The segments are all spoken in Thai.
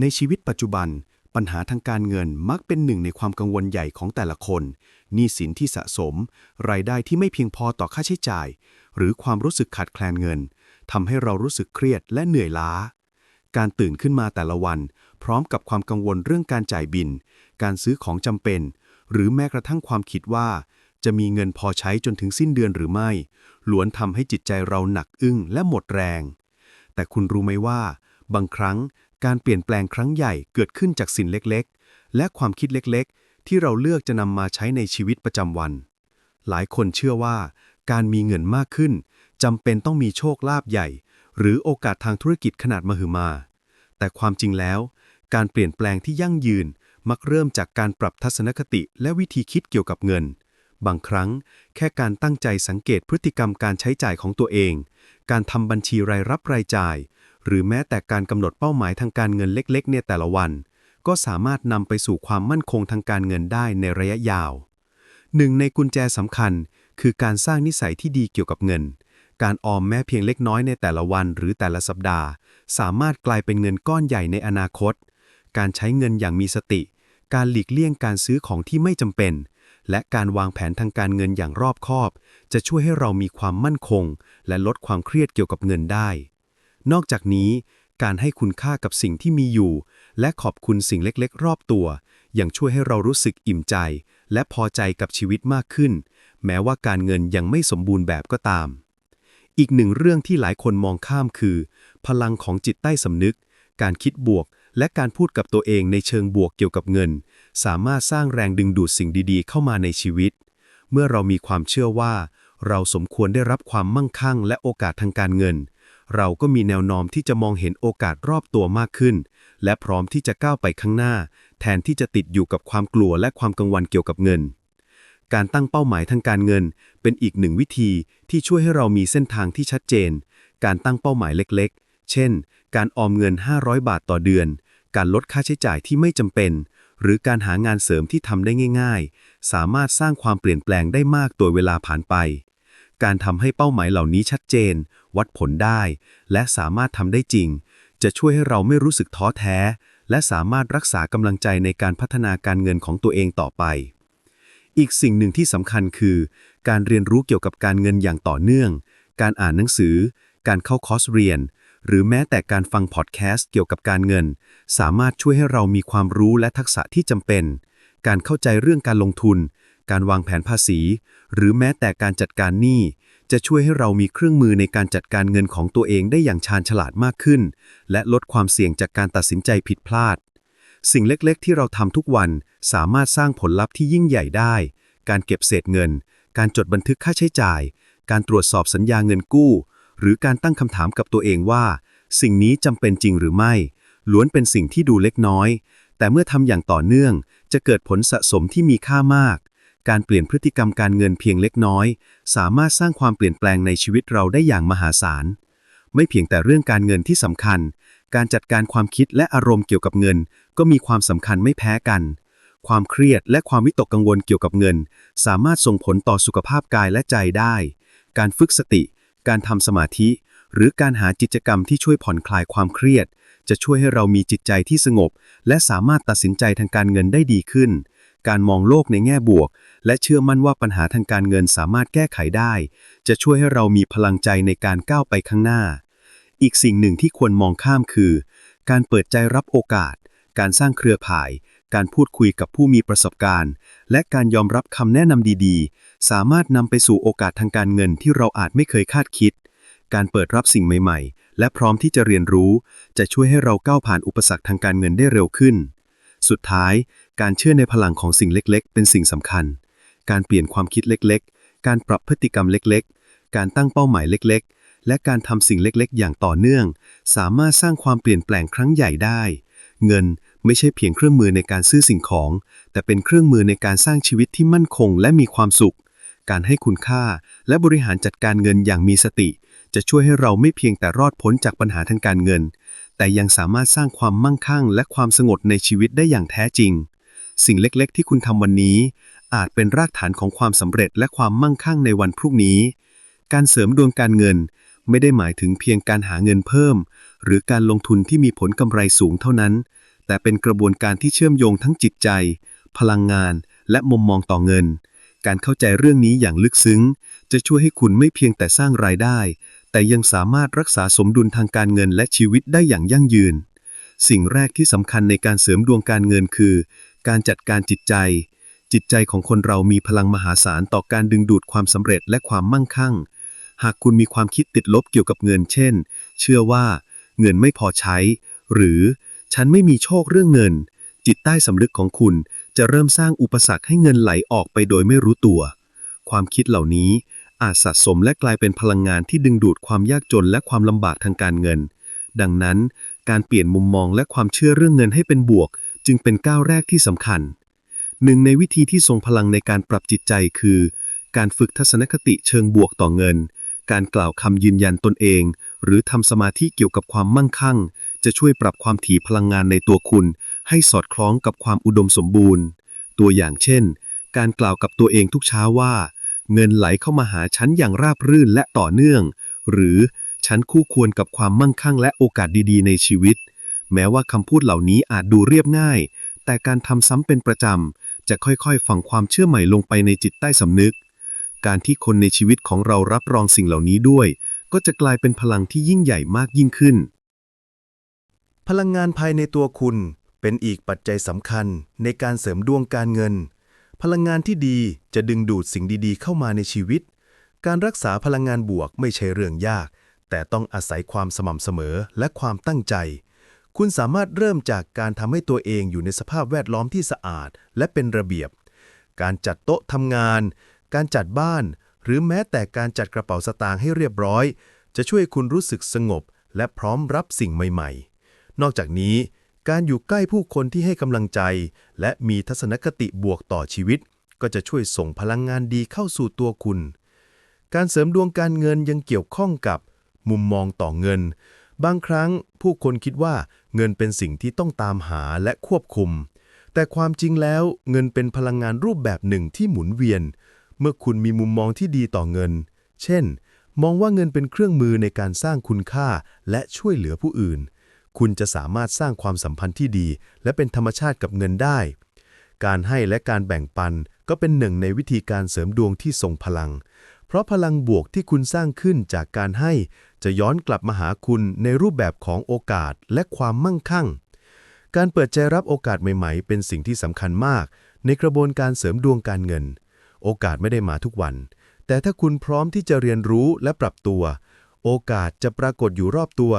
ในชีวิตปัจจุบัน ปัญหาทางการเงินมักเป็นหนึ่งในความกังวลใหญ่ของแต่ละคนหนี้สินที่สะสม รายได้ที่ไม่เพียงพอต่อค่าใช้จ่าย หรือความรู้สึกขาดแคลนเงินทำให้เรารู้สึกเครียดและเหนื่อยล้า การตื่นขึ้นมาแต่ละวัน พร้อมกับความกังวลเรื่องการจ่ายบิน การซื้อของจำเป็น หรือแม้กระทั่งความคิดว่า จะมีเงินพอใช้จนถึงสิ้นเดือนหรือไม่ ล้วนทำให้จิตใจเราหนักอึ้งและหมดแรง แต่คุณรู้ไหมว่า บางครั้ง การเปลี่ยนแปลงครั้งใหญ่เกิดขึ้นจากสิ่งเล็กๆ และความคิดเล็กๆ ที่เราเลือกจะนำมาใช้ในชีวิตประจำวัน หลายคนเชื่อว่า การมีเงินมากขึ้นจำเป็นต้องมีโชคลาภใหญ่ หรือโอกาสทางธุรกิจขนาดมหึมา แต่ความจริงแล้ว การเปลี่ยนแปลงที่ยั่งยืนมักเริ่มจากการปรับทัศนคติและวิธีคิดเกี่ยวกับเงิน บางครั้ง แค่การตั้งใจสังเกตพฤติกรรมการใช้จ่ายของตัวเอง การทำบัญชีรายรับรายจ่าย หรือแม้แต่การกำหนดเป้าหมายทางการเงินเล็ก ๆ ในแต่ละวัน ก็สามารถนำไปสู่ความมั่นคงทางการเงินได้ในระยะยาวหนึ่งในกุญแจสำคัญ คือการสร้างนิสัยที่ดีเกี่ยวกับเงิน การออมแม้เพียงเล็กน้อยในแต่ละวันหรือแต่ละสัปดาห์ สามารถกลายเป็นเงินก้อนใหญ่ในอนาคต การใช้เงินอย่างมีสติ การหลีกเลี่ยงการซื้อของที่ไม่จำเป็น และการวางแผนทางการเงินอย่างรอบคอบ จะช่วยให้เรามีความมั่นคง และลดความเครียดเกี่ยวกับเงินได้ นอกจากนี้ การให้คุณค่ากับสิ่งที่มีอยู่ และขอบคุณสิ่งเล็กๆ รอบตัว ยังช่วยให้เรารู้สึกอิ่มใจ และพอใจกับชีวิตมากขึ้น แม้ว่าการเงินยังไม่สมบูรณ์แบบก็ตาม อีกหนึ่งเรื่องที่หลายคนมองข้ามคือ พลังของจิตใต้สำนึก การคิดบวก และการพูดกับตัวเองในเชิงบวกเกี่ยวกับเงิน สามารถสร้างแรงดึงดูดสิ่งดีๆ เข้ามาในชีวิต เมื่อเรามีความเชื่อว่า เราสมควรได้รับความมั่งคั่ง และโอกาสทางการเงิน เราก็มีแนวโน้มที่จะมองเห็นโอกาสรอบตัวมากขึ้น และพร้อมที่จะก้าวไปข้างหน้า แทนที่จะติดอยู่กับความกลัวและความกังวลเกี่ยวกับเงิน การตั้งเป้าหมายทางการเงิน เป็นอีกหนึ่งวิธีที่ช่วยให้เรามีเส้นทางที่ชัดเจน การตั้งเป้าหมายเล็กๆ เช่น การออมเงิน 500 บาทต่อเดือน การลดค่าใช้จ่ายที่ไม่จำเป็น หรือการหางานเสริมที่ทำได้ง่าย ๆ สามารถสร้างความเปลี่ยนแปลงได้มากตัวเวลาผ่านไปการทำให้เป้าหมายเหล่านี้ชัดเจน วัดผลได้ และสามารถทำได้จริง จะช่วยให้เราไม่รู้สึกท้อแท้ และสามารถรักษากำลังใจในการพัฒนาการเงินของตัวเองต่อไป อีกสิ่งหนึ่งที่สำคัญคือ การเรียนรู้เกี่ยวกับการเงินอย่างต่อเนื่อง การอ่านหนังสือ การเข้าคอร์สเรียน หรือแม้แต่การฟังพอดแคสต์เกี่ยวกับการเงิน สามารถช่วยให้เรามีความรู้และทักษะที่จำเป็น การเข้าใจเรื่องการลงทุนการวางแผนภาษี หรือแม้แต่การจัดการหนี้ จะช่วยให้เรามีเครื่องมือในการจัดการเงินของตัวเองได้อย่างชาญฉลาดมากขึ้น และลดความเสี่ยงจากการตัดสินใจผิดพลาด สิ่งเล็กๆ ที่เราทำทุกวันสามารถสร้างผลลัพธ์ที่ยิ่งใหญ่ได้ การเก็บเศษเงิน การจดบันทึกค่าใช้จ่าย การตรวจสอบสัญญาเงินกู้ หรือการตั้งคำถามกับตัวเองว่า สิ่งนี้จำเป็นจริงหรือไม่ ล้วนเป็นสิ่งที่ดูเล็กน้อย แต่เมื่อทำอย่างต่อเนื่อง จะเกิดผลสะสมที่มีค่ามาก การเปลี่ยนพฤติกรรมการเงินเพียงเล็กน้อย สามารถสร้างความเปลี่ยนแปลงในชีวิตเราได้อย่างมหาศาล ไม่เพียงแต่เรื่องการเงินที่สำคัญ การจัดการความคิดและอารมณ์เกี่ยวกับเงิน ก็มีความสำคัญไม่แพ้กัน ความเครียดและความวิตกกังวลเกี่ยวกับเงิน สามารถส่งผลต่อสุขภาพกายและใจได้ การฝึกสติ การทำสมาธิ หรือการหากิจกรรมที่ช่วยผ่อนคลายความเครียด จะช่วยให้เรามีจิตใจที่สงบ และสามารถตัดสินใจทางการเงินได้ดีขึ้น การมองโลกในแง่บวก และเชื่อมั่นว่าปัญหาทางการเงินสามารถแก้ไขได้ จะช่วยให้เรามีพลังใจในการก้าวไปข้างหน้า อีกสิ่งหนึ่งที่ควรมองข้ามคือ การเปิดใจรับโอกาส การสร้างเครือข่าย การพูดคุยกับผู้มีประสบการณ์ และการยอมรับคำแนะนำดีๆ สามารถนำไปสู่โอกาสทางการเงินที่เราอาจไม่เคยคาดคิด การเปิดรับสิ่งใหม่ ๆและพร้อมที่จะเรียนรู้ จะช่วยให้เราก้าวผ่านอุปสรรคทางการเงินได้เร็วขึ้น สุดท้าย การเชื่อในพลังของสิ่งเล็กๆ เป็นสิ่งสำคัญ การเปลี่ยนความคิดเล็กๆ การปรับพฤติกรรมเล็กๆ การตั้งเป้าหมายเล็กๆ และการทำสิ่งเล็กๆ อย่างต่อเนื่อง สามารถสร้างความเปลี่ยนแปลงครั้งใหญ่ได้ เงินไม่ใช่เพียงเครื่องมือในการซื้อสิ่งของ แต่เป็นเครื่องมือในการสร้างชีวิตที่มั่นคงและมีความสุข การให้คุณค่าและบริหารจัดการเงินอย่างมีสติ จะช่วยให้เราไม่เพียงแต่รอดพ้นจากปัญหาทางการเงิน แต่ยังสามารถสร้างความมั่งคั่ง และความสงบในชีวิตได้อย่างแท้จริง สิ่งเล็กๆ ที่คุณทำวันนี้ อาจเป็นรากฐานของความสำเร็จและความมั่งคั่งในวันพรุ่งนี้ การเสริมดวงการเงิน ไม่ได้หมายถึงเพียงการหาเงินเพิ่ม หรือการลงทุนที่มีผลกำไรสูงเท่านั้น แต่เป็นกระบวนการที่เชื่อมโยงทั้งจิตใจ พลังงาน และมุมมองต่อเงิน การเข้าใจเรื่องนี้อย่างลึกซึ้ง จะช่วยให้คุณไม่เพียงแต่สร้างรายได้ แต่ยังสามารถรักษาสมดุลทางการเงินและชีวิตได้อย่างยั่งยืนสิ่งแรกที่สำคัญในการเสริมดวงการเงินคือ การจัดการจิตใจ จิตใจของคนเรามีพลังมหาศาลต่อการดึงดูดความสำเร็จและความมั่งคั่ง หากคุณมีความคิดติดลบเกี่ยวกับเงินเช่น เชื่อว่า เงินไม่พอใช้ หรือฉันไม่มีโชคเรื่องเงิน จิตใต้สำนึกของคุณจะเริ่มสร้างอุปสรรคให้เงินไหลออกไปโดยไม่รู้ตัว ความคิดเหล่านี้อาจสะสมและกลายเป็นพลังงานที่ดึงดูดความยากจนและความลำบากทางการเงิน ดังนั้น การเปลี่ยนมุมมองและความเชื่อเรื่องเงินให้เป็นบวก จึงเป็นก้าวแรกที่สำคัญ หนึ่งในวิธีที่ทรงพลังในการปรับจิตใจคือ การฝึกทัศนคติเชิงบวกต่อเงิน การกล่าวคำยืนยันตนเอง หรือทำสมาธิเกี่ยวกับความมั่งคั่ง จะช่วยปรับความถี่พลังงานในตัวคุณ ให้สอดคล้องกับความอุดมสมบูรณ์ ตัวอย่างเช่น การกล่าวกับตัวเองทุกเช้าว่า เงินไหลเข้ามาหาฉันอย่างราบรื่นและต่อเนื่อง หรือฉันคู่ควรกับความมั่งคั่งและโอกาสดีๆ ในชีวิต แม้ว่าคำพูดเหล่านี้อาจดูเรียบง่าย แต่การทำซ้ำเป็นประจำ จะค่อยๆ ฝังความเชื่อใหม่ลงไปในจิตใต้สำนึก การที่คนในชีวิตของเรารับรองสิ่งเหล่านี้ด้วย ก็จะกลายเป็นพลังที่ยิ่งใหญ่มากยิ่งขึ้น พลังงานภายในตัวคุณเป็นอีกปัจจัยสำคัญในการเสริมดวงการเงิน พลังงานที่ดีจะดึงดูดสิ่งดีๆ เข้ามาในชีวิต การรักษาพลังงานบวกไม่ใช่เรื่องยาก แต่ต้องอาศัยความสม่ำเสมอและความตั้งใจ คุณสามารถเริ่มจากการทำให้ตัวเองอยู่ในสภาพแวดล้อมที่สะอาด และเป็นระเบียบ การจัดโต๊ะทำงาน การจัดบ้าน หรือแม้แต่การจัดกระเป๋าสตางค์ให้เรียบร้อย จะช่วยคุณรู้สึกสงบ และพร้อมรับสิ่งใหม่ ๆ นอกจากนี้ การอยู่ใกล้ผู้คนที่ให้กำลังใจ และมีทัศนคติบวกต่อชีวิต ก็จะช่วยส่งพลังงานดีเข้าสู่ตัวคุณ การเสริมดวงการเงินยังเกี่ยวข้องกับ มุมมองต่อเงิน บางครั้งผู้คนคิดว่าเงินเป็นสิ่งที่ต้องตามหาและควบคุม แต่ความจริงแล้วเงินเป็นพลังงานรูปแบบหนึ่งที่หมุนเวียน เมื่อคุณมีมุมมองที่ดีต่อเงิน เช่น มองว่าเงินเป็นเครื่องมือในการสร้างคุณค่าและช่วยเหลือผู้อื่น คุณจะสามารถสร้างความสัมพันธ์ที่ดี และเป็นธรรมชาติกับเงินได้ การให้และการแบ่งปันก็เป็นหนึ่งในวิธีการเสริมดวงที่ทรงพลัง เพราะพลังบวกที่คุณสร้างขึ้นจากการให้ จะย้อนกลับมาหาคุณในรูปแบบของโอกาสและความมั่งคั่ง การเปิดใจรับโอกาสใหม่ๆ เป็นสิ่งที่สำคัญมาก ในกระบวนการเสริมดวงการเงิน โอกาสไม่ได้มาทุกวัน แต่ถ้าคุณพร้อมที่จะเรียนรู้และปรับตัว โอกาสจะปรากฏอยู่รอบตัว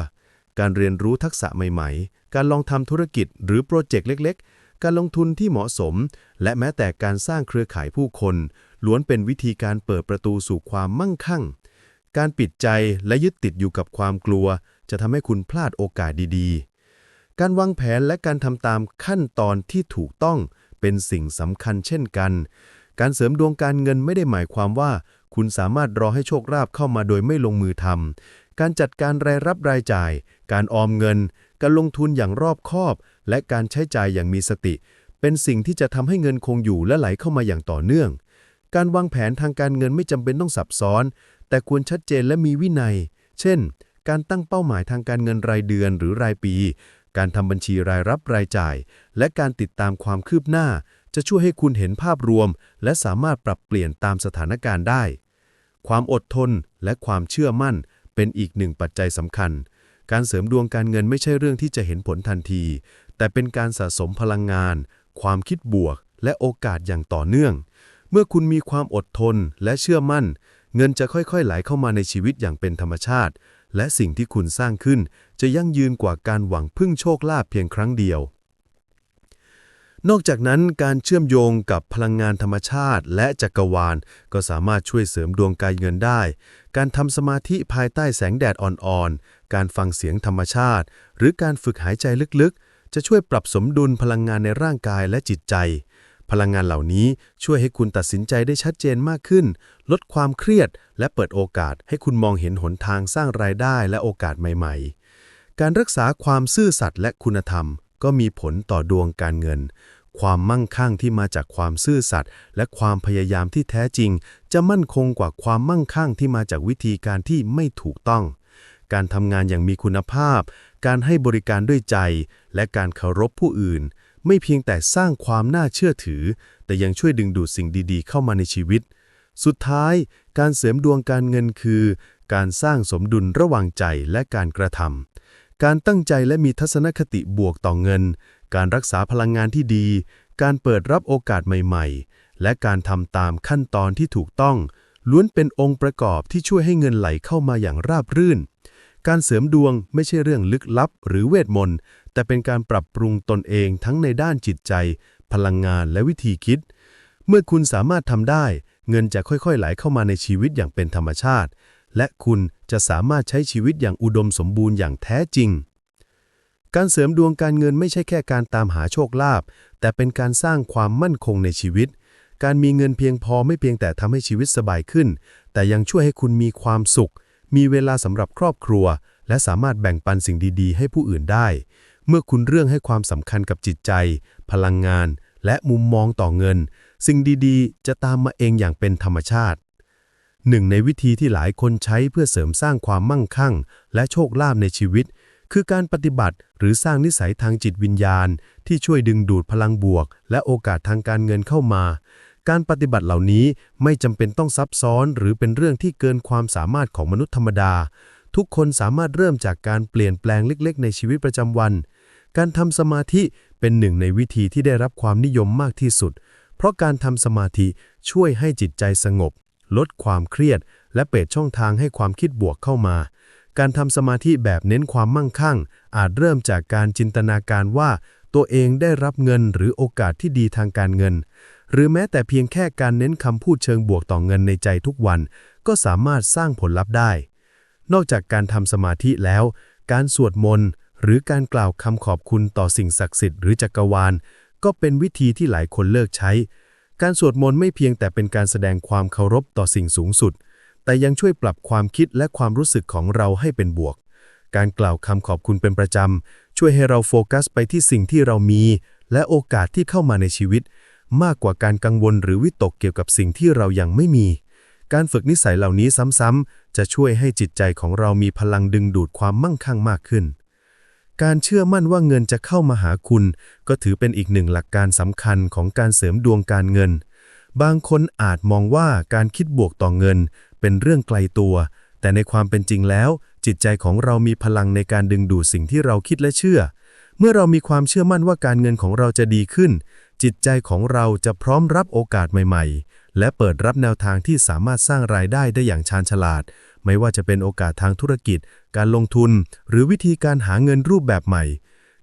การเรียนรู้ทักษะใหม่ๆ การลองทำธุรกิจหรือโปรเจกต์เล็ก ๆ การลงทุนที่เหมาะสม และแม้แต่การสร้างเครือข่ายผู้คน ล้วนเป็นวิธีการเปิดประตูสู่ความมั่งคั่ง การปิดใจและยึดติดอยู่กับความกลัว จะทำให้คุณพลาดโอกาสดีๆ การวางแผนและการทำตามขั้นตอนที่ถูกต้องเป็นสิ่งสำคัญเช่นกัน การเสริมดวงการเงินไม่ได้หมายความว่า คุณสามารถรอให้โชคลาภเข้ามาโดยไม่ลงมือทำการจัดการรายรับรายจ่าย การออมเงิน การลงทุนอย่างรอบคอบ และการใช้จ่ายอย่างมีสติ เป็นสิ่งที่จะทำให้เงินคงอยู่และไหลเข้ามาอย่างต่อเนื่อง การวางแผนทางการเงินไม่จำเป็นต้องซับซ้อน แต่ควรชัดเจนและมีวินัย เช่น การตั้งเป้าหมายทางการเงินรายเดือนหรือรายปี การทำบัญชีรายรับรายจ่าย และการติดตามความคืบหน้า จะช่วยให้คุณเห็นภาพรวม และสามารถปรับเปลี่ยนตามสถานการณ์ได้ ความอดทนและความเชื่อมั่น เป็นอีกหนึ่งปัจจัยสำคัญ การเสริมดวงการเงินไม่ใช่เรื่องที่จะเห็นผลทันที แต่เป็นการสะสมพลังงาน ความคิดบวก และโอกาสอย่างต่อเนื่อง เมื่อคุณมีความอดทนและเชื่อมั่น เงินจะค่อยๆไหลเข้ามาในชีวิตอย่างเป็นธรรมชาติ และสิ่งที่คุณสร้างขึ้นจะยั่งยืนกว่าการหวังพึ่งโชคลาภเพียงครั้งเดียว นอกจากนั้นการเชื่อมโยงกับพลังงานธรรมชาติและจักรวาล ก็สามารถช่วยเสริมดวงการเงินได้ การทำสมาธิภายใต้แสงแดดอ่อนๆ การฟังเสียงธรรมชาติ หรือการฝึกหายใจลึกๆ จะช่วยปรับสมดุลพลังงานในร่างกายและจิตใจ พลังงานเหล่านี้ช่วยให้คุณตัดสินใจได้ชัดเจนมากขึ้น ลดความเครียด และเปิดโอกาสให้คุณมองเห็นหนทางสร้างรายได้และโอกาสใหม่ๆ การรักษาความซื่อสัตย์และคุณธรรม ก็มีผลต่อดวงการเงิน ความมั่งคั่งที่มาจากความซื่อสัตย์และความพยายามที่แท้จริง จะมั่นคงกว่าความมั่งคั่งที่มาจากวิธีการที่ไม่ถูกต้อง การทำงานอย่างมีคุณภาพ การให้บริการด้วยใจ และการเคารพผู้อื่น ไม่เพียงแต่สร้างความน่าเชื่อถือ แต่ยังช่วยดึงดูดสิ่งดีๆ เข้ามาในชีวิต สุดท้าย การเสริมดวงการเงินคือ การสร้างสมดุลระหว่างใจและการกระทำการตั้งใจและมีทัศนคติบวกต่อเงิน การรักษาพลังงานที่ดี การเปิดรับโอกาสใหม่ๆ และการทำตามขั้นตอนที่ถูกต้อง ล้วนเป็นองค์ประกอบที่ช่วยให้เงินไหลเข้ามาอย่างราบรื่นการเสริมดวงไม่ใช่เรื่องลึกลับหรือเวทมนต์ แต่เป็นการปรับปรุงตนเองทั้งในด้านจิตใจ พลังงานและวิธีคิด เมื่อคุณสามารถทำได้ เงินจะค่อยๆ ไหลเข้ามาในชีวิตอย่างเป็นธรรมชาติ และคุณจะสามารถใช้ชีวิตอย่างอุดมสมบูรณ์อย่างแท้จริง การเสริมดวงการเงินไม่ใช่แค่การตามหาโชคลาภแต่เป็นการสร้างความมั่นคงในชีวิต การมีเงินเพียงพอไม่เพียงแต่ทำให้ชีวิตสบายขึ้น แต่ยังช่วยให้คุณมีความสุข มีเวลาสำหรับครอบครัว และสามารถแบ่งปันสิ่งดี ๆ ให้ผู้อื่นได้ เมื่อคุณเรื่องให้ความสำคัญกับจิตใจ พลังงาน และมุมมองต่อเงิน สิ่งดีๆ จะตามมาเองอย่างเป็นธรรมชาติ หนึ่งในวิธีที่หลายคนใช้เพื่อเสริมสร้างความมั่งคั่ง และโชคลาภในชีวิต คือการปฏิบัติหรือสร้างนิสัยทางจิตวิญญาณ ที่ช่วยดึงดูดพลังบวก และโอกาสทางการเงินเข้ามา การปฏิบัติเหล่านี้ไม่จำเป็นต้องซับซ้อน หรือเป็นเรื่องที่เกินความสามารถของมนุษย์ธรรมดา ทุกคนสามารถเริ่มจากการเปลี่ยนแปลงเล็ก ๆ ในชีวิตประจำวัน การทำสมาธิเป็นหนึ่งในวิธีที่ได้รับความนิยมมากที่สุด เพราะการทำสมาธิช่วยให้จิตใจสงบ ลดความเครียด และเปิดช่องทางให้ความคิดบวกเข้ามา การทำสมาธิแบบเน้นความมั่งคั่ง อาจเริ่มจากการจินตนาการว่า ตัวเองได้รับเงินหรือโอกาสที่ดีทางการเงิน หรือแม้แต่เพียงแค่การเน้นคำพูดเชิงบวกต่อเงินในใจทุกวัน ก็สามารถสร้างผลลัพธ์ได้ นอกจากการทำสมาธิแล้ว การสวดมนต์ หรือการกล่าวคำขอบคุณต่อสิ่งศักดิ์สิทธิ์หรือจักรวาล ก็เป็นวิธีที่หลายคนเลิกใช้ การสวดมนต์ไม่เพียงแต่เป็นการแสดงความเคารพต่อสิ่งสูงสุด แต่ยังช่วยปรับความคิดและความรู้สึกของเราให้เป็นบวก การกล่าวคำขอบคุณเป็นประจำ ช่วยให้เราโฟกัสไปที่สิ่งที่เรามี และโอกาสที่เข้ามาในชีวิต มากกว่าการกังวลหรือวิตกเกี่ยวกับสิ่งที่เรายังไม่มีการฝึกนิสัยเหล่านี้ซ้ำๆ จะช่วยให้จิตใจของเรามีพลังดึงดูดความมั่งคั่งมากขึ้น การเชื่อมั่นว่าเงินจะเข้ามาหาคุณ ก็ถือเป็นอีกหนึ่งหลักการสำคัญของการเสริมดวงการเงิน บางคนอาจมองว่าการคิดบวกต่อเงิน เป็นเรื่องไกลตัว แต่ในความเป็นจริงแล้ว จิตใจของเรามีพลังในการดึงดูดสิ่งที่เราคิดและเชื่อ เมื่อเรามีความเชื่อมั่นว่าการเงินของเราจะดีขึ้น จิตใจของเราจะพร้อมรับโอกาสใหม่ ๆ และเปิดรับแนวทางที่สามารถสร้างรายได้ได้อย่างชาญฉลาด ไม่ว่าจะเป็นโอกาสทางธุรกิจ การลงทุน หรือวิธีการหาเงินรูปแบบใหม่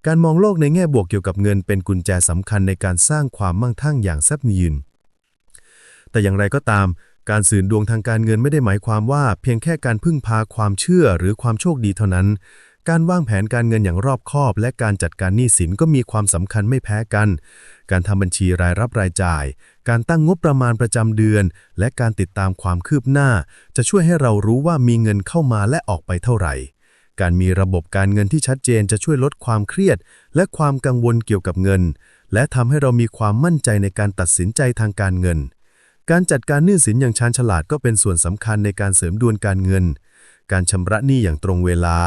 การมองโลกในแง่บวกเกี่ยวกับเงินเป็นกุญแจสำคัญในการสร้างความมั่งคั่งอย่างแซ่บยืน แต่อย่างไรก็ตาม การสื่อดวงทางการเงินไม่ได้หมายความว่า เพียงแค่การพึ่งพาความเชื่อหรือความโชคดีเท่านั้น การวางแผนการเงินอย่างรอบคอบ และการจัดการหนี้สินก็มีความสำคัญไม่แพ้กัน การทำบัญชีรายรับรายจ่าย การตั้งงบประมาณประจำเดือน และการติดตามความคืบหน้า จะช่วยให้เรารู้ว่ามีเงินเข้ามาและออกไปเท่าไหร่ การมีระบบการเงินที่ชัดเจนจะช่วยลดความเครียด และความกังวลเกี่ยวกับเงิน และทำให้เรามีความมั่นใจในการตัดสินใจทางการเงินการจัดการหนี้สินอย่างชาญฉลาดก็เป็นส่วนสำคัญในการเสริมดวงการเงิน การชำระหนี้อย่างตรงเวลา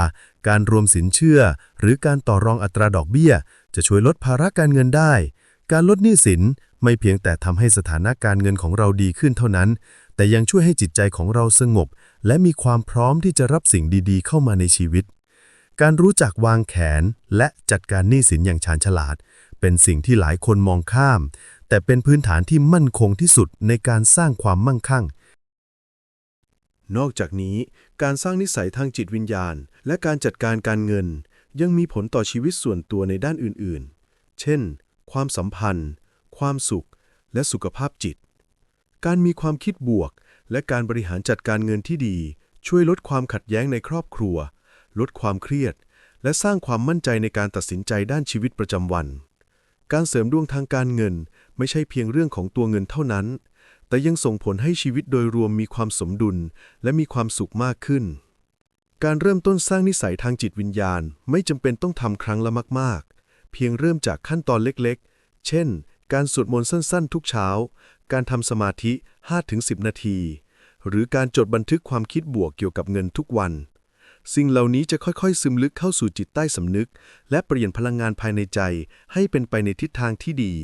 การรวมสินเชื่อ หรือการต่อรองอัตราดอกเบี้ย จะช่วยลดภาระการเงินได้ การลดหนี้สินไม่เพียงแต่ทำให้สถานะการเงินของเราดีขึ้นเท่านั้น แต่ยังช่วยให้จิตใจของเราสงบ และมีความพร้อมที่จะรับสิ่งดีๆ เข้ามาในชีวิต การรู้จักวางแผนและจัดการหนี้สินอย่างชาญฉลาด เป็นสิ่งที่หลายคนมองข้าม แต่เป็นพื้นฐานที่มั่นคงที่สุดในการสร้างความมั่งคั่ง นอกจากนี้ การสร้างนิสัยทางจิตวิญญาณ และการจัดการการเงิน ยังมีผลต่อชีวิตส่วนตัวในด้านอื่นๆ เช่น ความสัมพันธ์ ความสุข และสุขภาพจิต การมีความคิดบวก และการบริหารจัดการเงินที่ดี ช่วยลดความขัดแย้งในครอบครัว ลดความเครียด และสร้างความมั่นใจในการตัดสินใจด้านชีวิตประจำวัน การเสริมดวงทางการเงินไม่ใช่เพียงเรื่องของตัวเงินเท่านั้น แต่ยังส่งผลให้ชีวิตโดยรวมมีความสมดุลและมีความสุขมากขึ้น การเริ่มต้นสร้างนิสัยทางจิตวิญญาณไม่จำเป็นต้องทำครั้งละมาก ๆ เพียงเริ่มจากขั้นตอนเล็กๆ เช่น การสวดมนต์สั้น ๆ ทุกเช้า การทำสมาธิ 5-10 นาที หรือการจดบันทึกความคิดบวกเกี่ยวกับเงินทุกวัน สิ่งเหล่านี้จะค่อยๆ ซึมลึกเข้าสู่จิตใต้สำนึก และเปลี่ยนพลังงานภายในใจให้เป็นไปในทิศทางที่ดี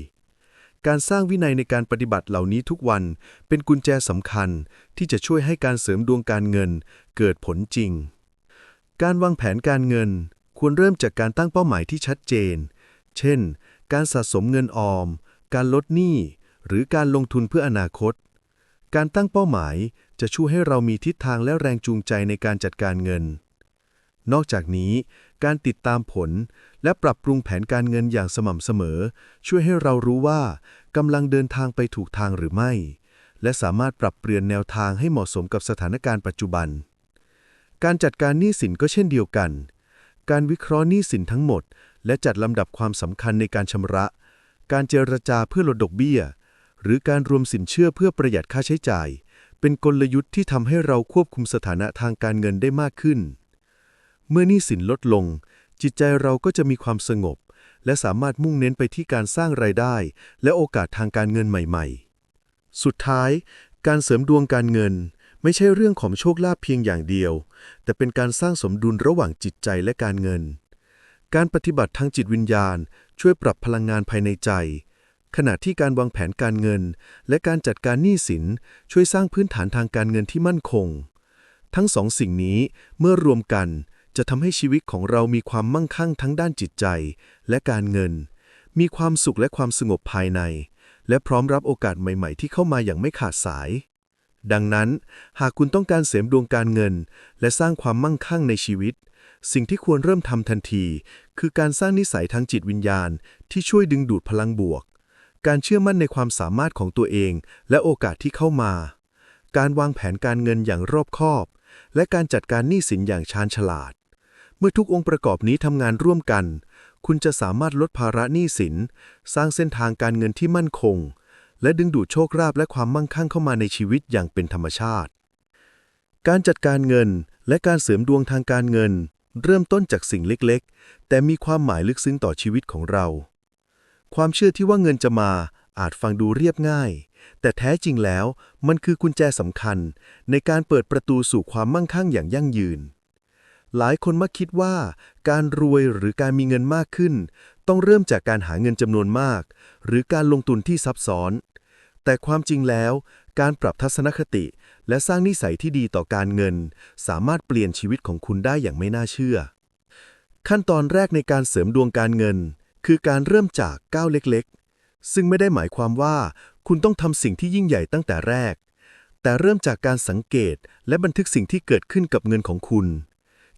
การสร้างวินัยในการปฏิบัติเหล่านี้ทุกวันเป็นกุญแจสำคัญที่จะช่วยให้การเสริมดวงการเงินเกิดผลจริง การวางแผนการเงินควรเริ่มจากการตั้งเป้าหมายที่ชัดเจน เช่น การสะสมเงินออม การลดหนี้ หรือการลงทุนเพื่ออนาคต การตั้งเป้าหมายจะช่วยให้เรามีทิศทางและแรงจูงใจในการจัดการเงิน นอกจากนี้ การติดตามผล และปรับปรุงแผนการเงินอย่างสม่ำเสมอ ช่วยให้เรารู้ว่ากำลังเดินทางไปถูกทางหรือไม่ และสามารถปรับเปลี่ยนแนวทางให้เหมาะสมกับสถานการณ์ปัจจุบัน การจัดการหนี้สินก็เช่นเดียวกัน การวิเคราะห์หนี้สินทั้งหมด และจัดลำดับความสำคัญในการชำระ การเจรจาเพื่อลดดอกเบี้ย หรือการรวมสินเชื่อเพื่อประหยัดค่าใช้จ่าย เป็นกลยุทธ์ที่ทำให้เราควบคุมสถานะทางการเงินได้มากขึ้น เมื่อนี้สินลดลง จิตใจเราก็จะมีความสงบ และสามารถมุ่งเน้นไปที่การสร้างรายได้ และโอกาสทางการเงินใหม่ๆ สุดท้าย การเสริมดวงการเงิน ไม่ใช่เรื่องของโชคลาภเพียงอย่างเดียว แต่เป็นการสร้างสมดุลระหว่างจิตใจและการเงิน การปฏิบัติทางจิตวิญญาณ ช่วยปรับพลังงานภายในใจ ขณะที่การวางแผนการเงิน และการจัดการหนี้สินช่วยสร้างพื้นฐานทางการเงินที่มั่นคง ทั้งสองสิ่งนี้เมื่อรวมกัน จะทำให้ชีวิตของเรามีความมั่งคั่งทั้งด้านจิตใจ และการเงิน มีความสุขและความสงบภายใน และพร้อมรับโอกาสใหม่ ๆ ที่เข้ามาอย่างไม่ขาดสาย ดังนั้น หากคุณต้องการเสริมดวงการเงิน และสร้างความมั่งคั่งในชีวิต สิ่งที่ควรเริ่มทำทันที คือการสร้างนิสัยทางจิตวิญญาณ ที่ช่วยดึงดูดพลังบวก การเชื่อมั่นในความสามารถของตัวเอง และโอกาสที่เข้ามา การวางแผนการเงินอย่างรอบคอบและการจัดการหนี้สินอย่างชาญฉลาด เมื่อทุกองค์ประกอบนี้ทำงานร่วมกัน คุณจะสามารถลดภาระหนี้สิน สร้างเส้นทางการเงินที่มั่นคง และดึงดูดโชคลาภและความมั่งคั่งเข้ามาในชีวิตอย่างเป็นธรรมชาติ การจัดการเงินและการเสริมดวงทางการเงิน เริ่มต้นจากสิ่งเล็กๆ แต่มีความหมายลึกซึ้งต่อชีวิตของเรา ความเชื่อที่ว่าเงินจะมาอาจฟังดูเรียบง่าย แต่แท้จริงแล้วมันคือกุญแจสำคัญ ในการเปิดประตูสู่ความมั่งคั่งอย่างยั่งยืน หลายคนมักคิดว่า การรวยหรือการมีเงินมากขึ้น ต้องเริ่มจากการหาเงินจำนวนมาก หรือการลงทุนที่ซับซ้อน แต่ความจริงแล้ว การปรับทัศนคติ และสร้างนิสัยที่ดีต่อการเงิน สามารถเปลี่ยนชีวิตของคุณได้อย่างไม่น่าเชื่อ ขั้นตอนแรกในการเสริมดวงการเงิน คือการเริ่มจากก้าวเล็กๆ ซึ่งไม่ได้หมายความว่า คุณต้องทำสิ่งที่ยิ่งใหญ่ตั้งแต่แรก แต่เริ่มจากการสังเกตและบันทึกสิ่งที่เกิดขึ้นกับเงินของคุณ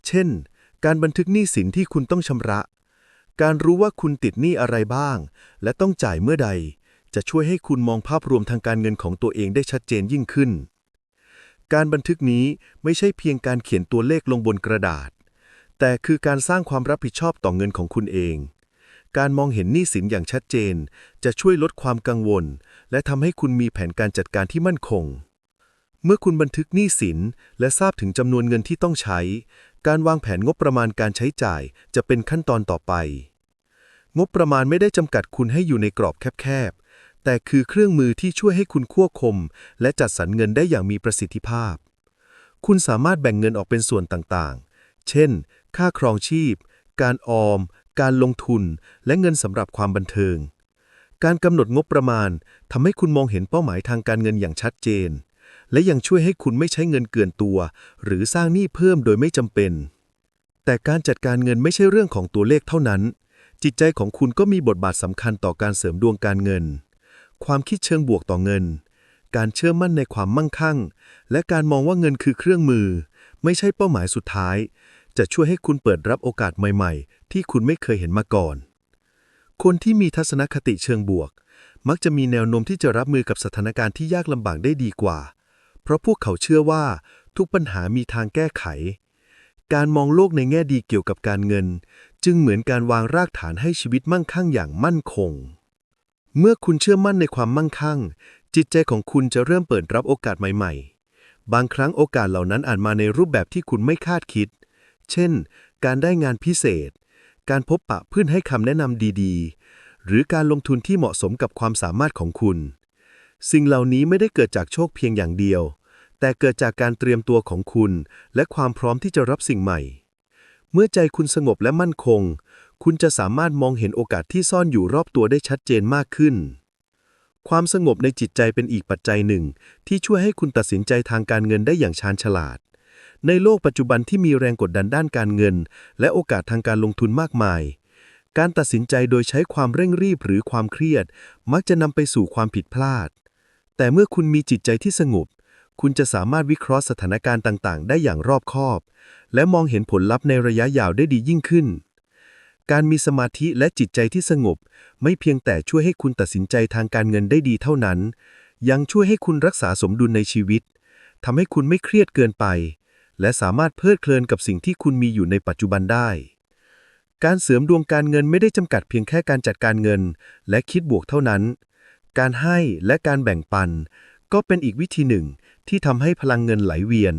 เช่น การบันทึกหนี้สินที่คุณต้องชำระ การรู้ว่าคุณติดหนี้อะไรบ้าง และต้องจ่ายเมื่อใด จะช่วยให้คุณมองภาพรวมทางการเงินของตัวเองได้ชัดเจนยิ่งขึ้น การบันทึกนี้ไม่ใช่เพียงการเขียนตัวเลขลงบนกระดาษ แต่คือการสร้างความรับผิดชอบต่อเงินของคุณเองการมองเห็นหนี้สินอย่างชัดเจน จะช่วยลดความกังวล และทำให้คุณมีแผนการจัดการที่มั่นคง เมื่อคุณบันทึกหนี้สินและทราบถึงจำนวนเงินที่ต้องใช้ การวางแผนงบประมาณการใช้จ่ายจะเป็นขั้นตอนต่อไป งบประมาณไม่ได้จำกัดคุณให้อยู่ในกรอบแคบๆ แต่คือเครื่องมือที่ช่วยให้คุณควบคุม และจัดสรรเงินได้อย่างมีประสิทธิภาพ คุณสามารถแบ่งเงินออกเป็นส่วนต่างๆ เช่น ค่าครองชีพ การออม การลงทุน และเงินสำหรับความบันเทิง การกำหนดงบประมาณทำให้คุณมองเห็นเป้าหมายทางการเงินอย่างชัดเจน และยังช่วยให้คุณไม่ใช้เงินเกินตัว หรือสร้างหนี้เพิ่มโดยไม่จำเป็น แต่การจัดการเงินไม่ใช่เรื่องของตัวเลขเท่านั้น จิตใจของคุณก็มีบทบาทสำคัญต่อการเสริมดวงการเงิน ความคิดเชิงบวกต่อเงิน การเชื่อมั่นในความมั่งคั่ง และการมองว่าเงินคือเครื่องมือ ไม่ใช่เป้าหมายสุดท้าย จะช่วยให้คุณเปิดรับโอกาสใหม่ ๆ ที่คุณไม่เคยเห็นมาก่อน คนที่มีทัศนคติเชิงบวก มักจะมีแนวโน้มที่จะรับมือกับสถานการณ์ที่ยากลำบากได้ดีกว่า เพราะพวกเขาเชื่อว่าทุกปัญหามีทางแก้ไข การมองโลกในแง่ดีเกี่ยวกับการเงิน จึงเหมือนการวางรากฐานให้ชีวิตมั่งคั่งอย่างมั่นคง เมื่อคุณเชื่อมั่นในความมั่งคั่ง จิตใจของคุณจะเริ่มเปิดรับโอกาสใหม่ๆ บางครั้งโอกาสเหล่านั้นอาจมาในรูปแบบที่คุณไม่คาดคิด เช่น การได้งานพิเศษ การพบปะเพื่อนให้คำแนะนำดีๆ หรือการลงทุนที่เหมาะสมกับความสามารถของคุณ สิ่งเหล่านี้ไม่ได้เกิดจากโชคเพียงอย่างเดียว แต่เกิดจากการเตรียมตัวของคุณ และความพร้อมที่จะรับสิ่งใหม่ เมื่อใจคุณสงบและมั่นคง คุณจะสามารถมองเห็นโอกาสที่ซ่อนอยู่รอบตัวได้ชัดเจนมากขึ้น ความสงบในจิตใจเป็นอีกปัจจัยหนึ่ง ที่ช่วยให้คุณตัดสินใจทางการเงินได้อย่างชาญฉลาด ในโลกปัจจุบันที่มีแรงกดดันด้านการเงิน และโอกาสทางการลงทุนมากมายการตัดสินใจโดยใช้ความเร่งรีบหรือความเครียด มักจะนำไปสู่ความผิดพลาด แต่เมื่อคุณมีจิตใจที่สงบ คุณจะสามารถวิเคราะห์สถานการณ์ต่าง ๆ ได้อย่างรอบคอบ และมองเห็นผลลัพธ์ในระยะยาวได้ดียิ่งขึ้น การมีสมาธิและจิตใจที่สงบ ไม่เพียงแต่ช่วยให้คุณตัดสินใจทางการเงินได้ดีเท่านั้น ยังช่วยให้คุณรักษาสมดุลในชีวิตทำให้คุณไม่เครียดเกินไป และสามารถเพลิดเพลินกับสิ่งที่คุณมีอยู่ในปัจจุบันได้ การเสริมดวงการเงินไม่ได้จำกัดเพียงแค่การจัดการเงิน และคิดบวกเท่านั้น การให้และการแบ่งปัน ก็เป็นอีกวิธีหนึ่งที่ทำให้พลังเงินไหลเวียน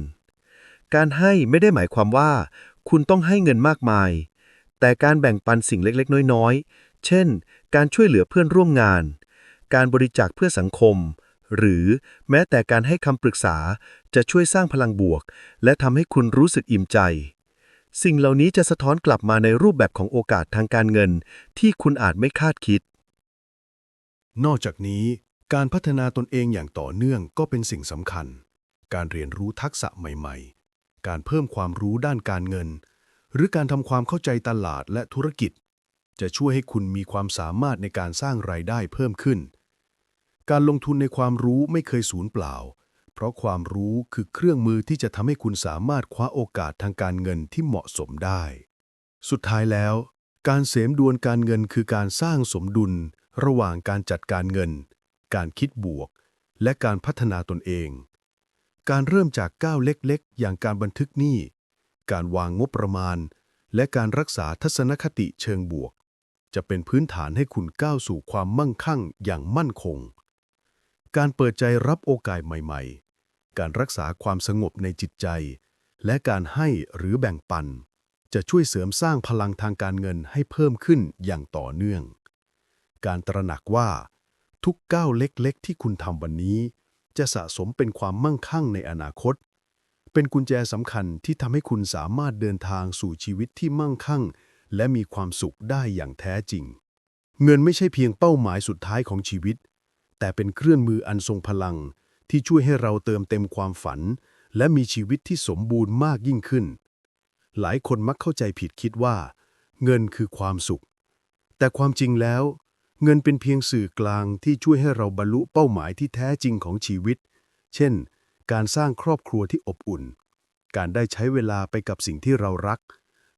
การให้ไม่ได้หมายความว่า คุณต้องให้เงินมากมาย แต่การแบ่งปันสิ่งเล็กๆ น้อยๆ เช่น การช่วยเหลือเพื่อนร่วมงาน การบริจาคเพื่อสังคม หรือแม้แต่การให้คำปรึกษาจะช่วยสร้างพลังบวก และทำให้คุณรู้สึกอิ่มใจสิ่งเหล่านี้จะสะท้อนกลับมาในรูปแบบของโอกาสทางการเงินที่คุณอาจไม่คาดคิด นอกจากนี้ การพัฒนาตนเองอย่างต่อเนื่องก็เป็นสิ่งสำคัญ การเรียนรู้ทักษะใหม่ๆ การเพิ่มความรู้ด้านการเงิน หรือการทำความเข้าใจตลาดและธุรกิจ จะช่วยให้คุณมีความสามารถในการสร้างรายได้เพิ่มขึ้น การลงทุนในความรู้ไม่เคยสูญเปล่า เพราะความรู้คือเครื่องมือที่จะทำให้คุณสามารถคว้าโอกาสทางการเงินที่เหมาะสมได้ สุดท้ายแล้ว การเสมดวนการเงินคือการสร้างสมดุล ระหว่างการจัดการเงิน การคิดบวก และการพัฒนาตนเอง การเริ่มจากก้าวเล็กๆ อย่างการบันทึกหนี้ การวางงบประมาณ และการรักษาทัศนคติเชิงบวก จะเป็นพื้นฐานให้คุณก้าวสู่ความมั่งคั่งอย่างมั่นคง การเปิดใจรับโอกาสใหม่ๆ การรักษาความสงบในจิตใจ และการให้หรือแบ่งปันจะช่วยเสริมสร้างพลังทางการเงินให้เพิ่มขึ้นอย่างต่อเนื่อง การตระหนักว่า ทุกก้าวเล็กๆ ที่คุณทำวันนี้ จะสะสมเป็นความมั่งคั่งในอนาคต เป็นกุญแจสำคัญที่ทำให้คุณสามารถเดินทางสู่ชีวิตที่มั่งคั่ง และมีความสุขได้อย่างแท้จริง เงินไม่ใช่เพียงเป้าหมายสุดท้ายของชีวิต แต่เป็นเครื่องมืออันทรงพลัง ที่ช่วยให้เราเติมเต็มความฝัน และมีชีวิตที่สมบูรณ์มากยิ่งขึ้น หลายคนมักเข้าใจผิดคิดว่า เงินคือความสุขแต่ความจริงแล้ว เงินเป็นเพียงสื่อกลางที่ช่วยให้เราบรรลุเป้าหมายที่แท้จริงของชีวิต เช่น การสร้างครอบครัวที่อบอุ่น การได้ใช้เวลาไปกับสิ่งที่เรารัก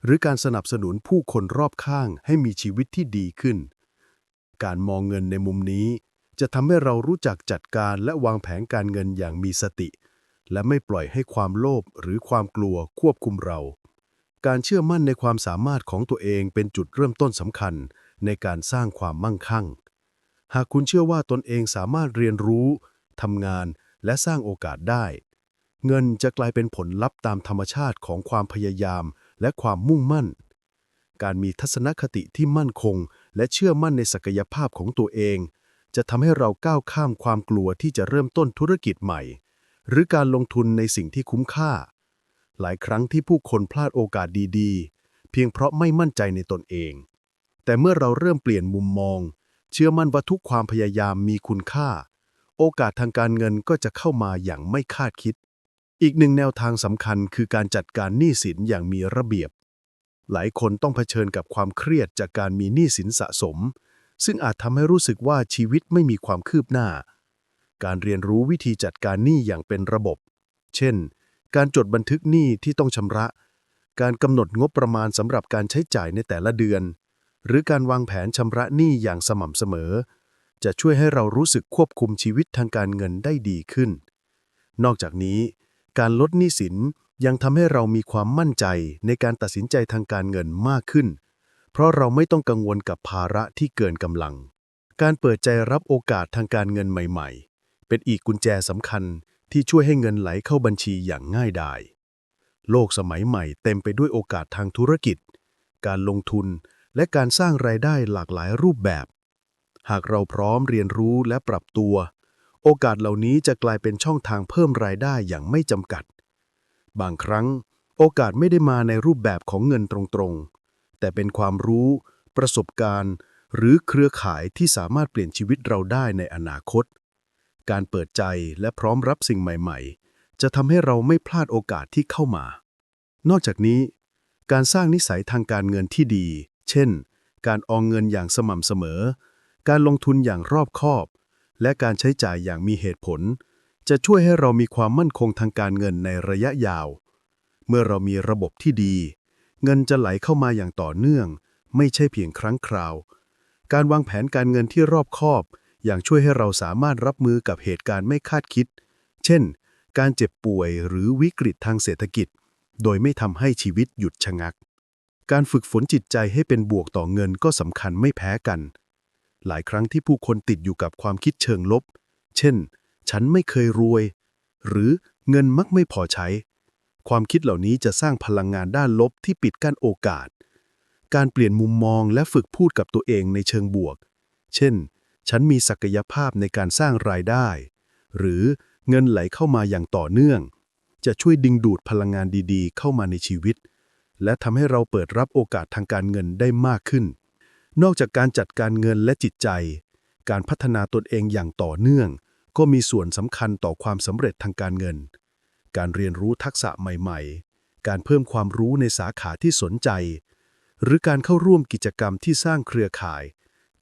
หรือการสนับสนุนผู้คนรอบข้างให้มีชีวิตที่ดีขึ้น การมองเงินในมุมนี้ จะทำให้เรารู้จักจัดการและวางแผนการเงินอย่างมีสติ และไม่ปล่อยให้ความโลภหรือความกลัวควบคุมเรา การเชื่อมั่นในความสามารถของตัวเองเป็นจุดเริ่มต้นสำคัญ ในการสร้างความมั่งคั่ง หากคุณเชื่อว่าตนเองสามารถเรียนรู้ทำงานและสร้างโอกาสได้ เงินจะกลายเป็นผลลัพธ์ตามธรรมชาติของความพยายามและความมุ่งมั่น การมีทัศนคติที่มั่นคง และเชื่อมั่นในศักยภาพของตัวเอง จะทำให้เราก้าวข้ามความกลัวที่จะเริ่มต้นธุรกิจใหม่ หรือการลงทุนในสิ่งที่คุ้มค่า หลายครั้งที่ผู้คนพลาดโอกาสดีๆ เพียงเพราะไม่มั่นใจในตนเอง แต่เมื่อเราเริ่มเปลี่ยนมุมมอง เชื่อมั่นว่าทุกความพยายามมีคุณค่า โอกาสทางการเงินก็จะเข้ามาอย่างไม่คาดคิด อีกหนึ่งแนวทางสำคัญคือการจัดการหนี้สินอย่างมีระเบียบ หลายคนต้องเผชิญกับความเครียดจากการมีหนี้สินสะสม ซึ่งอาจทำให้รู้สึกว่าชีวิตไม่มีความคืบหน้า การเรียนรู้วิธีจัดการหนี้อย่างเป็นระบบ เช่น การจดบันทึกหนี้ที่ต้องชำระ การกำหนดงบประมาณสำหรับการใช้จ่ายในแต่ละเดือน หรือการวางแผนชำระหนี้อย่างสม่ำเสมอ จะช่วยให้เรารู้สึกควบคุมชีวิตทางการเงินได้ดีขึ้น นอกจากนี้ การลดหนี้สินยังทำให้เรามีความมั่นใจในการตัดสินใจทางการเงินมากขึ้น เพราะเราไม่ต้องกังวลกับภาระที่เกินกำลัง การเปิดใจรับโอกาสทางการเงินใหม่ๆ เป็นอีกกุญแจสำคัญที่ช่วยให้เงินไหลเข้าบัญชีอย่างง่ายดาย โลกสมัยใหม่เต็มไปด้วยโอกาสทางธุรกิจ การลงทุน และการสร้างรายได้หลากหลายรูปแบบ หากเราพร้อมเรียนรู้และปรับตัว โอกาสเหล่านี้จะกลายเป็นช่องทางเพิ่มรายได้อย่างไม่จำกัด บางครั้ง โอกาสไม่ได้มาในรูปแบบของเงินตรงๆ แต่เป็นความรู้ ประสบการณ์ หรือเครือข่ายที่สามารถเปลี่ยนชีวิตเราได้ในอนาคต การเปิดใจและพร้อมรับสิ่งใหม่ๆ จะทำให้เราไม่พลาดโอกาสที่เข้ามา นอกจากนี้ การสร้างนิสัยทางการเงินที่ดี เช่น การออมเงินอย่างสม่ำเสมอ การลงทุนอย่างรอบคอบ และการใช้จ่ายอย่างมีเหตุผล จะช่วยให้เรามีความมั่นคงทางการเงินในระยะยาว เมื่อเรามีระบบที่ดี เงินจะไหลเข้ามาอย่างต่อเนื่อง ไม่ใช่เพียงครั้งคราว การวางแผนการเงินที่รอบคอบ อย่างช่วยให้เราสามารถรับมือกับเหตุการณ์ไม่คาดคิด เช่น การเจ็บป่วยหรือวิกฤตทางเศรษฐกิจ โดยไม่ทำให้ชีวิตหยุดชะงัก การฝึกฝนจิตใจให้เป็นบวกต่อเงินก็สำคัญไม่แพ้กัน หลายครั้งที่ผู้คนติดอยู่กับความคิดเชิงลบ เช่น ฉันไม่เคยรวย หรือเงินมักไม่พอใช้ ความคิดเหล่านี้จะสร้างพลังงานด้านลบที่ปิดกั้นโอกาส การเปลี่ยนมุมมองและฝึกพูดกับตัวเองในเชิงบวก เช่น ฉันมีศักยภาพในการสร้างรายได้ หรือเงินไหลเข้ามาอย่างต่อเนื่อง จะช่วยดึงดูดพลังงานดีๆ เข้ามาในชีวิต และทำให้เราเปิดรับโอกาสทางการเงินได้มากขึ้น นอกจากการจัดการเงินและจิตใจ การพัฒนาตนเองอย่างต่อเนื่อง ก็มีส่วนสำคัญต่อความสำเร็จทางการเงิน การเรียนรู้ทักษะใหม่ๆ การเพิ่มความรู้ในสาขาที่สนใจ หรือการเข้าร่วมกิจกรรมที่สร้างเครือข่าย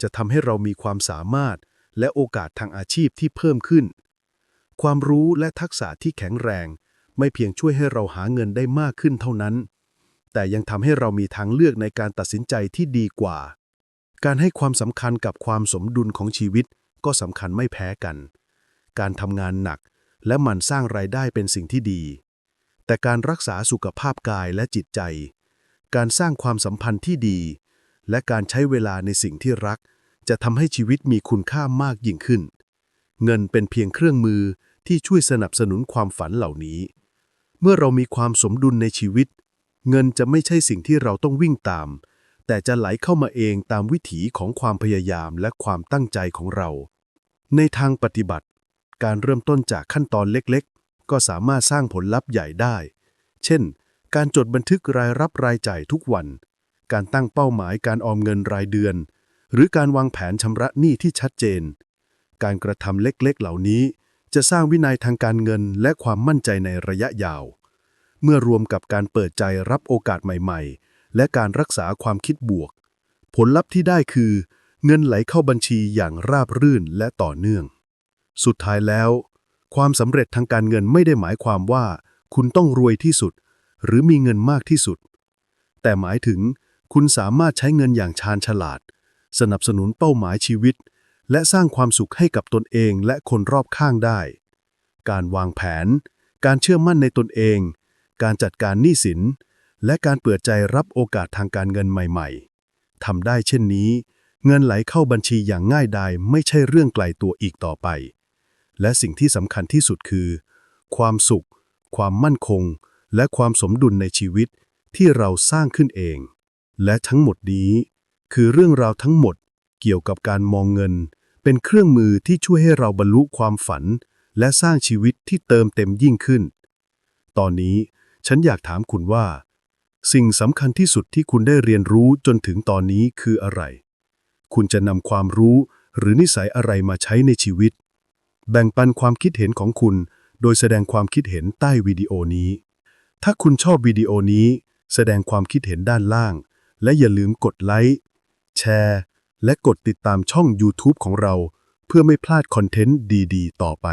จะทำให้เรามีความสามารถและโอกาสทางอาชีพที่เพิ่มขึ้น ความรู้และทักษะที่แข็งแรง ไม่เพียงช่วยให้เราหาเงินได้มากขึ้นเท่านั้น แต่ยังทำให้เรามีทางเลือกในการตัดสินใจที่ดีกว่า การให้ความสำคัญกับความสมดุลของชีวิตก็สำคัญไม่แพ้กัน การทำงานหนักและหมั่นสร้างรายได้เป็นสิ่งที่ดี แต่การรักษาสุขภาพกายและจิตใจ การสร้างความสัมพันธ์ที่ดี และการใช้เวลาในสิ่งที่รัก จะทำให้ชีวิตมีคุณค่ามากยิ่งขึ้น เงินเป็นเพียงเครื่องมือที่ช่วยสนับสนุนความฝันเหล่านี้ เมื่อเรามีความสมดุลในชีวิต เงินจะไม่ใช่สิ่งที่เราต้องวิ่งตาม แต่จะไหลเข้ามาเองตามวิถีของความพยายามและความตั้งใจของเรา ในทางปฏิบัติ การเริ่มต้นจากขั้นตอนเล็กๆ ก็สามารถสร้างผลลัพธ์ใหญ่ได้ เช่น การจดบันทึกรายรับรายจ่ายทุกวัน การตั้งเป้าหมายการออมเงินรายเดือน หรือการวางแผนชำระหนี้ที่ชัดเจน การกระทำเล็กๆ เหล่านี้จะสร้างวินัยทางการเงินและความมั่นใจในระยะยาว เมื่อรวมกับการเปิดใจรับโอกาสใหม่ๆ และการรักษาความคิดบวก ผลลัพธ์ที่ได้คือ เงินไหลเข้าบัญชีอย่างราบรื่นและต่อเนื่อง สุดท้ายแล้ว ความสำเร็จทางการเงินไม่ได้หมายความว่า คุณต้องรวยที่สุด หรือมีเงินมากที่สุด แต่หมายถึง คุณสามารถใช้เงินอย่างชาญฉลาด สนับสนุนเป้าหมายชีวิต และสร้างความสุขให้กับตนเองและคนรอบข้างได้ การวางแผน การเชื่อมั่นในตนเอง การจัดการหนี้สิน และการเปิดใจรับโอกาสทางการเงินใหม่ ๆทำได้เช่นนี้ เงินไหลเข้าบัญชีอย่างง่ายดายไม่ใช่เรื่องไกลตัวอีกต่อไป และสิ่งที่สำคัญที่สุดคือ ความสุข ความมั่นคง และความสมดุลในชีวิตที่เราสร้างขึ้นเอง และทั้งหมดนี้ คือเรื่องราวทั้งหมดเกี่ยวกับการมองเงิน เป็นเครื่องมือที่ช่วยให้เราบรรลุความฝัน และสร้างชีวิตที่เติมเต็มยิ่งขึ้น ตอนนี้ ฉันอยากถามคุณว่า สิ่งสำคัญที่สุดที่คุณได้เรียนรู้จนถึงตอนนี้คืออะไร คุณจะนำความรู้หรือนิสัยอะไรมาใช้ในชีวิต แบ่งปันความคิดเห็นของคุณ โดยแสดงความคิดเห็นใต้วิดีโอนี้ ถ้าคุณชอบวิดีโอนี้ แสดงความคิดเห็นด้านล่าง และอย่าลืมกดไลค์แชร์ และกดติดตามช่อง YouTube ของเรา เพื่อไม่พลาดคอนเทนต์ดี ๆ ต่อไป